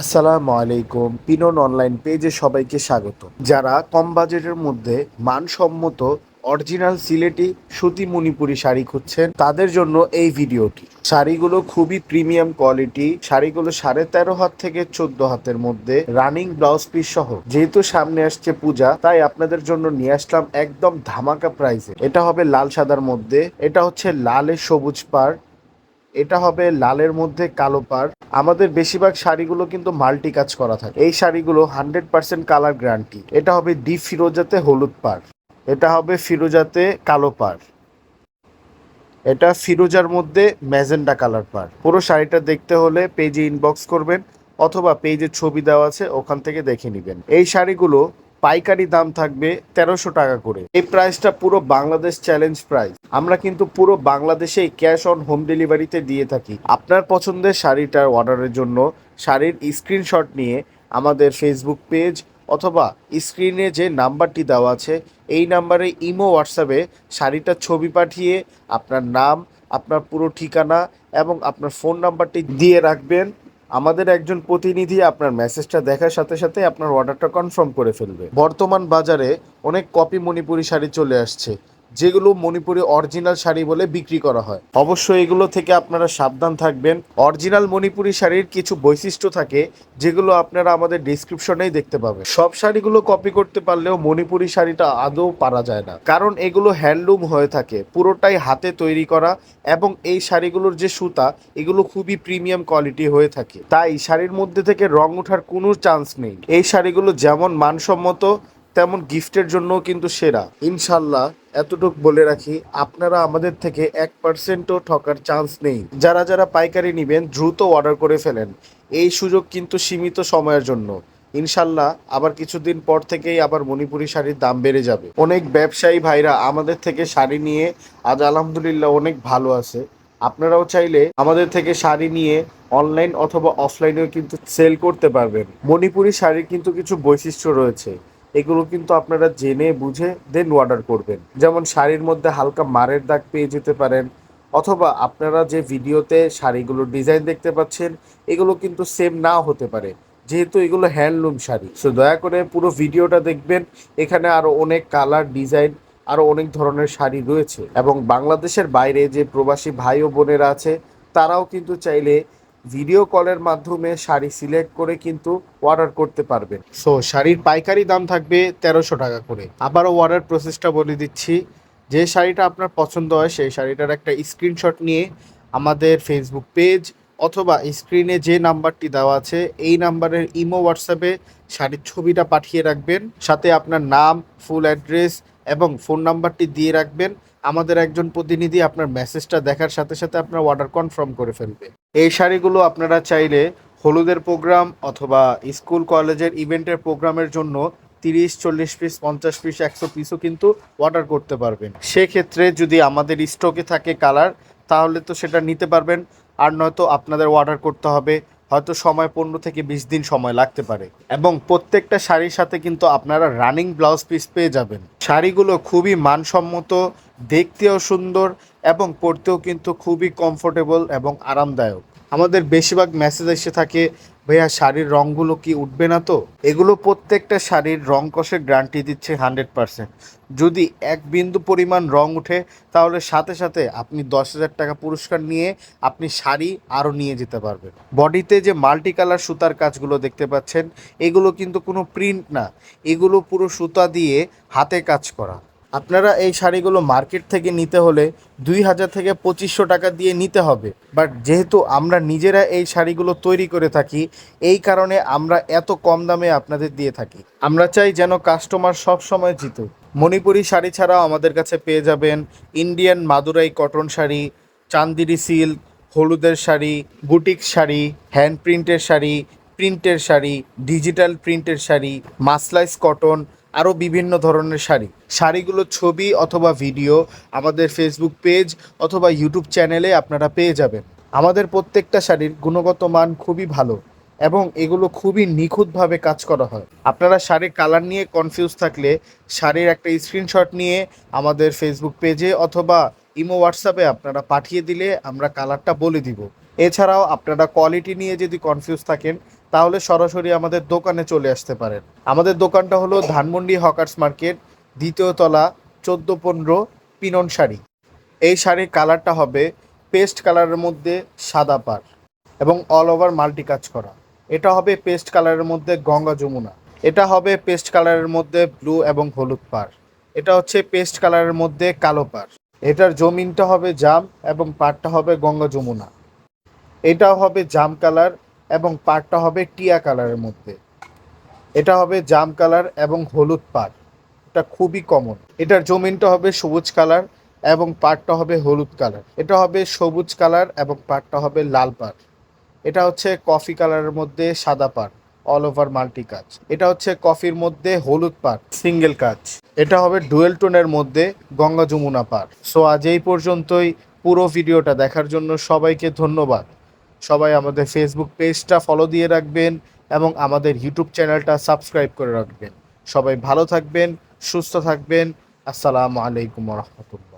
আসসালামু আলাইকুম, পিনন অনলাইন পেজে সবাইকে স্বাগত। যারা কম বাজেটের মধ্যে মানসম্মত অরিজিনাল সিলেটি সুতি মণিপুরি শাড়ি খুঁজছেন, তাদের জন্য এই ভিডিওটি। শাড়িগুলো খুবই প্রিমিয়াম কোয়ালিটি, শাড়িগুলো সাড়ে তেরো হাত থেকে চোদ্দ হাতের মধ্যে, রানিং ব্লাউজ পিস সহ। যেহেতু সামনে আসছে পূজা, তাই আপনাদের জন্য নিয়ে আসলাম একদম ধামাকা প্রাইসে। এটা হবে লাল সাদার মধ্যে, এটা হচ্ছে লালে সবুজ পাড়, এটা হবে লালের মধ্যে কালো পাড় আমাদের বেশিরভাগ শাড়িগুলো কিন্তু মাল্টি কাজ করা থাকে। এই শাড়িগুলো হান্ড্রেড পার্সেন্ট কালার গ্যারান্টি। এটা হবে ডিপ ফিরোজাতে হলুদ পাড়। এটা হবে ফিরোজাতে কালো পাড়। এটা ফিরোজার মধ্যে ম্যাজেন্ডা কালার পাড়। পুরো শাড়িটা দেখতে হলে পেজে ইনবক্স করবেন অথবা পেজের ছবি দেওয়া আছে, ওখান থেকে দেখে নেবেন। এই শাড়িগুলো পাইকারি দাম থাকবে তেরোশো টাকা করে। এই প্রাইসটা পুরো বাংলাদেশ চ্যালেঞ্জ প্রাইস আমরা কিন্তু পুরো বাংলাদেশেই ক্যাশ অন হোম ডেলিভারিতে দিয়ে থাকি। আপনার পছন্দের শাড়িটার অর্ডারের জন্য, শাড়ির স্ক্রিনশট নিয়ে আমাদের ফেসবুক পেজ অথবা স্ক্রিনে যে নাম্বারটি দেওয়া আছে, এই নাম্বারে ইমো হোয়াটসঅ্যাপে শাড়িটার ছবি পাঠিয়ে আপনার নাম, আপনার পুরো ঠিকানা এবং আপনার ফোন নাম্বারটি দিয়ে রাখবেন। আমাদের একজন প্রতিনিধি আপনার মেসেজটা দেখার সাথে সাথে আপনার অর্ডারটা কনফার্ম করে ফেলবে। বর্তমান বাজারে অনেক কপি মণিপুরি শাড়ি চলে আসছে। যেগুলো মণিপুরি অরিজিনাল শাড়ি বলে বিক্রি করা হয়। অবশ্যই এগুলো থেকে আপনারা সাবধান থাকবেন। অরিজিনাল মণিপুরি শাড়ির কিছু বৈশিষ্ট্য থাকে, যেগুলো আপনারা আমাদের ডিসক্রিপশনেই দেখতে পাবেন। সব শাড়িগুলো কপি করতে পারলেও মণিপুরি শাড়িটা আদৌ পারা যায় না। কারণ এগুলো হ্যান্ডলুম হয়ে থাকে, পুরোটাই হাতে তৈরি করা এবং এই শাড়িগুলোর যে সুতা, এগুলো খুবই প্রিমিয়াম কোয়ালিটি হয়ে থাকে। তাই শাড়ির মধ্যে থেকে রং ওঠার কোনো চান্স নেই। এই শাড়িগুলো যেমন মানসম্মত তেমন গিফটের জন্যও কিন্তু সেরা। ইনশাল্লাহ, এতটুক বলে রাখি, আপনারা আমাদের থেকে এক পার্সেন্টও ঠকার চান্স নেই। যারা যারা পাইকারি নেবেন, দ্রুত অর্ডার করে ফেলেন। এই সুযোগ কিন্তু সীমিত সময়ের জন্য। ইনশাল্লাহ, আবার কিছুদিন পর থেকেই আবার মণিপুরি শাড়ির দাম বেড়ে যাবে। অনেক ব্যবসায়ী ভাইরা আমাদের থেকে শাড়ি নিয়ে আজ আলহামদুলিল্লাহ অনেক ভালো আছে। আপনারাও চাইলে আমাদের থেকে শাড়ি নিয়ে অনলাইন অথবা অফলাইনেও কিন্তু সেল করতে পারবেন। মণিপুরি শাড়ির কিন্তু কিছু বৈশিষ্ট্য রয়েছে। এগুলো কিন্তু আপনারা জেনে বুঝে দেন অর্ডার করবেন। যেমন শাড়ির মধ্যে হালকা মারের দাগ পেয়ে যেতে পারেন, অথবা আপনারা যে ভিডিওতে শাড়িগুলোর ডিজাইন দেখতে পাচ্ছেন, এগুলো কিন্তু সেম না হতে পারে। যেহেতু এগুলো হ্যান্ডলুম শাড়ি। সো দয়া করে পুরো ভিডিওটা দেখবেন, এখানে আরও অনেক কালার ডিজাইন আরও অনেক ধরনের শাড়ি রয়েছে। এবং বাংলাদেশের বাইরে যে প্রবাসী ভাই ও বোনেরা আছে, তারাও কিন্তু চাইলে ভিডিও কলের মাধ্যমে শাড়ি সিলেক্ট করে কিন্তু অর্ডার করতে পারবেন। সো শাড়ির পাইকারি দাম থাকবে তেরোশো টাকা করে। আবারও অর্ডার প্রসেসটা বলে দিচ্ছি। যে শাড়িটা আপনার পছন্দ হয়, সেই শাড়িটার একটা স্ক্রিনশট নিয়ে আমাদের ফেসবুক পেজ অথবা স্ক্রিনে যে নাম্বারটি দেওয়া আছে, এই নাম্বারের ইমো হোয়াটসঅ্যাপে শাড়ির ছবিটা পাঠিয়ে রাখবেন। সাথে আপনার নাম ফুল অ্যাড্রেস এবং ফোন নাম্বারটি দিয়ে রাখবেন। আমাদের একজন প্রতিনিধি আপনার মেসেজটা দেখার সাথে সাথে আপনার অর্ডার কনফার্ম করে ফেলবে। এই শাড়িগুলো আপনারা চাইলে হলুদের প্রোগ্রাম অথবা স্কুল কলেজের ইভেন্টের প্রোগ্রামের জন্য তিরিশ, চল্লিশ পিস, পঞ্চাশ পিস, একশো পিসও কিন্তু অর্ডার করতে পারবেন। সেক্ষেত্রে যদি আমাদের স্টকে থাকে কালার তাহলে তো সেটা নিতে পারবেন, আর নয়তো আপনাদের অর্ডার করতে হবে হয়তো সময় পনেরো থেকে বিশ দিন সময় লাগতে পারে। এবং প্রত্যেকটা শাড়ির সাথে কিন্তু আপনারা রানিং ব্লাউজ পিস পেয়ে যাবেন। শাড়িগুলো খুবই মানসম্মত, দেখতেও সুন্দর এবং পরতেও কিন্তু খুবই কমফোর্টেবল এবং আরামদায়ক। আমাদের বেশিরভাগ মেসেজ এসে থাকে ভাইয়া, শাড়ির রঙগুলো কি উঠবে না তো? এগুলো প্রত্যেকটা শাড়ির রং কষে গ্যারান্টি দিচ্ছে হান্ড্রেড পারসেন্ট যদি এক বিন্দু পরিমাণ রং উঠে তাহলে সাথে সাথে আপনি দশ হাজার টাকা পুরস্কার নিয়ে আপনি শাড়ি আরও নিয়ে যেতে পারবেন। বডিতে যে মাল্টি কালার সুতার কাজগুলো দেখতে পাচ্ছেন, এগুলো কিন্তু কোনো প্রিন্ট না। এগুলো পুরো সুতা দিয়ে হাতে কাজ করা। আপনারা এই শাড়িগুলো মার্কেট থেকে নিতে হলে দুই হাজার থেকে পঁচিশশো টাকা দিয়ে নিতে হবে। বাট যেহেতু আমরা নিজেরা এই শাড়িগুলো তৈরি করে থাকি, এই কারণে আমরা এত কম দামে আপনাদের দিয়ে থাকি। আমরা চাই যেন কাস্টমার সব সময় জিতুক মণিপুরি শাড়ি ছাড়াও আমাদের কাছে পেয়ে যাবেন Indian Madurai cotton sari Chanderi silk, হলুদের শাড়ি, বুটিক শাড়ি, হ্যান্ড প্রিন্টের শাড়ি প্রিন্টের শাড়ি, ডিজিটাল প্রিন্টের শাড়ি, মাসলাইস কটন আরও বিভিন্ন ধরনের শাড়ি। শাড়িগুলোর ছবি অথবা ভিডিও আমাদের ফেসবুক পেজ অথবা ইউটিউব চ্যানেলে আপনারা পেয়ে যাবেন। আমাদের প্রত্যেকটা শাড়ির গুণগত মান খুবই ভালো এবং এগুলো খুবই নিখুঁতভাবে কাজ করা হয়। আপনারা শাড়ির কালার নিয়ে কনফিউজ থাকলে শাড়ির একটা স্ক্রিনশট নিয়ে আমাদের ফেসবুক পেজে অথবা ইমো হোয়াটসঅ্যাপে আপনারা পাঠিয়ে দিলে আমরা কালারটা বলে দিব। এছাড়াও আপনারা কোয়ালিটি নিয়ে যদি কনফিউজ থাকেন তাহলে সরাসরি আমাদের দোকানে চলে আসতে পারেন। আমাদের দোকানটা হলো ধানমন্ডি হকার্স মার্কেট, দ্বিতীয় তলা, চোদ্দ পনেরো পিনন শাড়ি। এই শাড়ির কালারটা হবে পেস্ট কালারের মধ্যে সাদা পার এবং অল ওভার মাল্টি কাজ করা। এটা হবে পেস্ট কালারের মধ্যে গঙ্গা যমুনা। এটা হবে পেস্ট কালারের মধ্যে ব্লু এবং হলুদ পার। এটা হচ্ছে পেস্ট কালারের মধ্যে কালো পার। এটার জমিনটা হবে জাম এবং পাড়টা হবে গঙ্গা যমুনা। এটাও হবে জাম কালার এবং পাড়টা হবে টিয়া কালারের মধ্যে। এটা হবে জাম কালার এবং হলুদ পাড়। এটা খুবই কমন এটার জমিনটা হবে সবুজ কালার এবং পাড়টা হবে হলুদ কালার। এটা হবে সবুজ কালার এবং পাড়টা হবে লাল পাড়। এটা হচ্ছে কফি কালারের মধ্যে সাদা পাড় অল ওভার মাল্টি কাজ। এটা হচ্ছে কফির মধ্যে হলুদ পাড় সিঙ্গেল কাজ। এটা হবে ডুয়েল টোনের মধ্যে গঙ্গা যমুনা পাড়। সো আজ এই পর্যন্তই। পুরো ভিডিওটা দেখার জন্য সবাইকে ধন্যবাদ। সবাই আমাদের ফেসবুক পেজটা ফলো দিয়ে রাখবেন এবং আমাদের ইউটিউব চ্যানেলটা সাবস্ক্রাইব করে রাখবেন। সবাই ভালো থাকবেন, সুস্থ থাকবেন। আসসালামু আলাইকুম রহমতুল্লাহ।